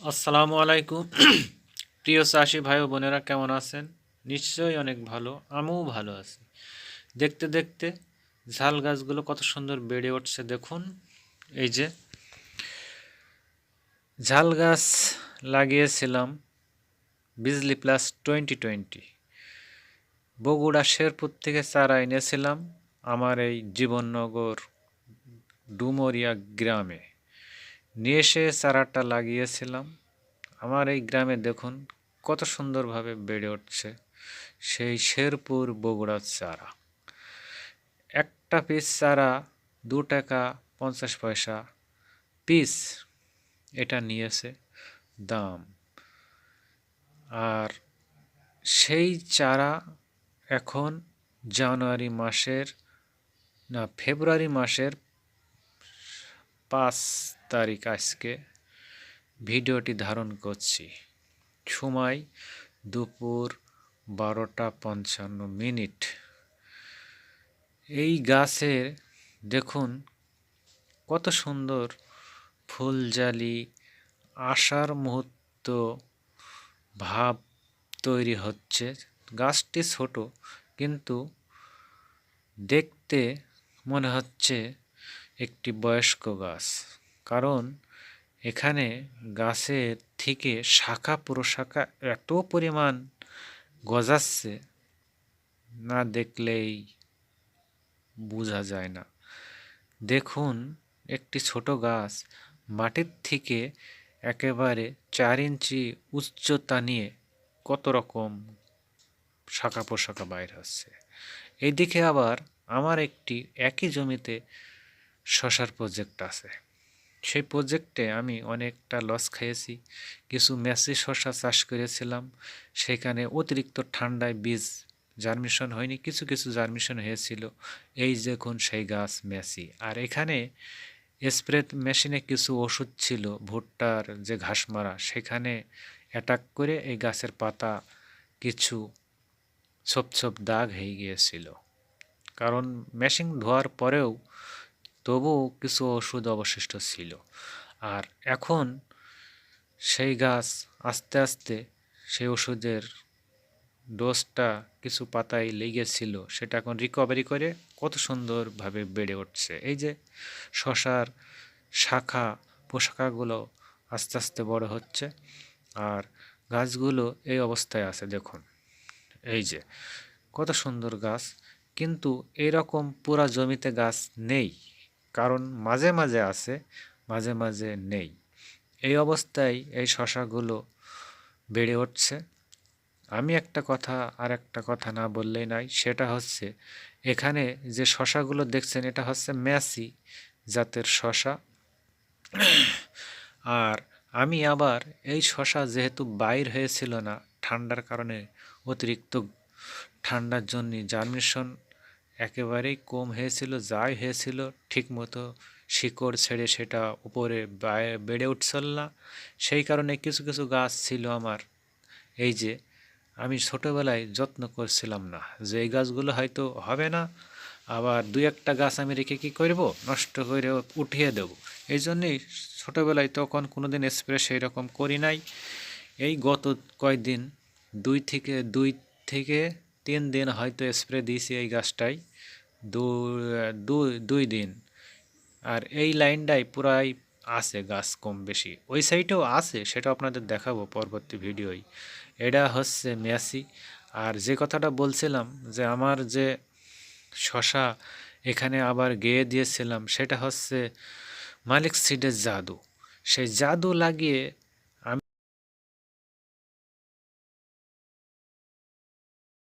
আসসালামু আলাইকুম। প্রিয় চাষি ভাই ও বোনেরা, কেমন আছেন? নিশ্চয়ই অনেক ভালো, আমিও ভালো আছি। দেখতে দেখতে ঝাল গাছগুলো কত সুন্দর বেড়ে উঠছে, দেখুন। এই যে ঝাল গাছ লাগিয়েছিলাম Bijli plus twenty twenty. Bogura, Sherpur থেকে চারা এনেছিলাম আমার এই জীবননগর ডুমরিয়া গ্রামে। নিয়ে এসে চারাটা লাগিয়েছিলাম। আমার এই গ্রামে দেখুন কত সুন্দরভাবে বেড়ে উঠছে। সেই শেরপুর বগুড়ার চারা। একটা পিস চারা দু টাকা পঞ্চাশ পয়সা পিস এটা নিয়েছে দাম। আর সেই চারা এখন জানুয়ারি মাসের না ফেব্রুয়ারি মাসের পাঁচ তারিখ আজকে। ভিডিওটি ধারণ করছি সময় দুপুর বারোটা পঞ্চান্ন মিনিট। এই গাছের, দেখুন, কত সুন্দর ফুলজালি আশার মুহূর্ত ভাব তৈরি হচ্ছে। গাছটি ছোট, কিন্তু দেখতে মনে হচ্ছে একটি বয়স্ক গাছ। কারণ এখানে গাছের থেকে শাখা প্রশাখা এত পরিমাণ গজাচ্ছে না দেখলেই বোঝা যায় না। দেখুন, একটি ছোট গাছ মাটির থেকে একেবারে চার ইঞ্চি উচ্চতা নিয়ে কত রকম শাখা পোশাখা বাইর হচ্ছে। এইদিকে আবার আমার একটি একই জমিতে শশার প্রজেক্ট আছে। সেই প্রজেক্টে আমি অনেকটা লস খেয়েছি কিছু মেসি শশা চাষ করেছিলাম। সেখানে অতিরিক্ত ঠান্ডায় বীজ জার্মিশন হয়নি, কিছু কিছু জার্মিশন হয়েছিল। এই দেখুন সেই গাছ মেসি। আর এখানে স্প্রে মেশিনে কিছু ওষুধ ছিল, ভুট্টার যে ঘাস মারা, সেখানে অ্যাটাক করে এই গাছের পাতা কিছু ছোপ ছোপ দাগ হয়ে গিয়েছিল। কারণ মেশিন ধোয়ার পরেও তবুও কিছু ওষুধ অবশিষ্ট ছিল। আর এখন সেই গাছ আস্তে আস্তে সেই ওষুধের ডোজটা কিছু পাতায় লেগেছিল, সেটা এখন রিকভারি করে কত সুন্দরভাবে বেড়ে উঠছে। এই যে শশার শাখা পোশাকাগুলো আস্তে আস্তে বড় হচ্ছে আর গাছগুলো এই অবস্থায় আছে, দেখুন। এই যে কত সুন্দর গাছ, কিন্তু এরকম পুরা জমিতে গাছ নেই। কারণ মাঝে মাঝে আছে, মাঝে মাঝে নেই। এই অবস্থায় এই শশাগুলো বেড়ে উঠছে। আমি একটা কথা, আর একটা কথা না বললেই নাই সেটা হচ্ছে এখানে যে শশাগুলো দেখছেন, এটা হচ্ছে ম্যাসি জাতের শশা। আর আমি আবার এই শশা যেহেতু বাইর হয়েছিল না, ঠান্ডার কারণে অতিরিক্ত ঠান্ডার জন্য জার্মিনেশন একেবারেই কম হয়েছিল, যাই হয়েছিল, ঠিকমতো শিকড় ছেড়ে সেটা উপরে বেড়ে উঠছিল না সেই কারণে কিছু কিছু গাছ ছিল আমার। এই যে, আমি ছোটোবেলায় যত্ন করছিলাম না। যে এই গাছগুলো হয়তো হবে না, আবার দুই একটা গাছ আমি রেখে কী করব? নষ্ট করে উঠিয়ে দেব। এই জন্যেই ছোটোবেলায় তখন কোনো দিন স্প্রে সেই রকম করি নাই। এই গত কয়দিন, দুই থেকে দুই থেকে তিন দিন হয়তো স্প্রে দিয়েছি এই গাছটাই। দুই দিন। আর এই লাইনটাই পুরাই আছে গাছ কম বেশি। ওই সাইডেও আছে, সেটা আপনাদের দেখাবো পরবর্তী ভিডিওই এটা হচ্ছে মেয়াসি। আর যে কথাটা বলছিলাম যে আমার যে শশা এখানে আবার গেয়ে দিয়েছিলাম, সেটা হচ্ছে মালিক সিডের জাদু। সেই জাদু লাগিয়ে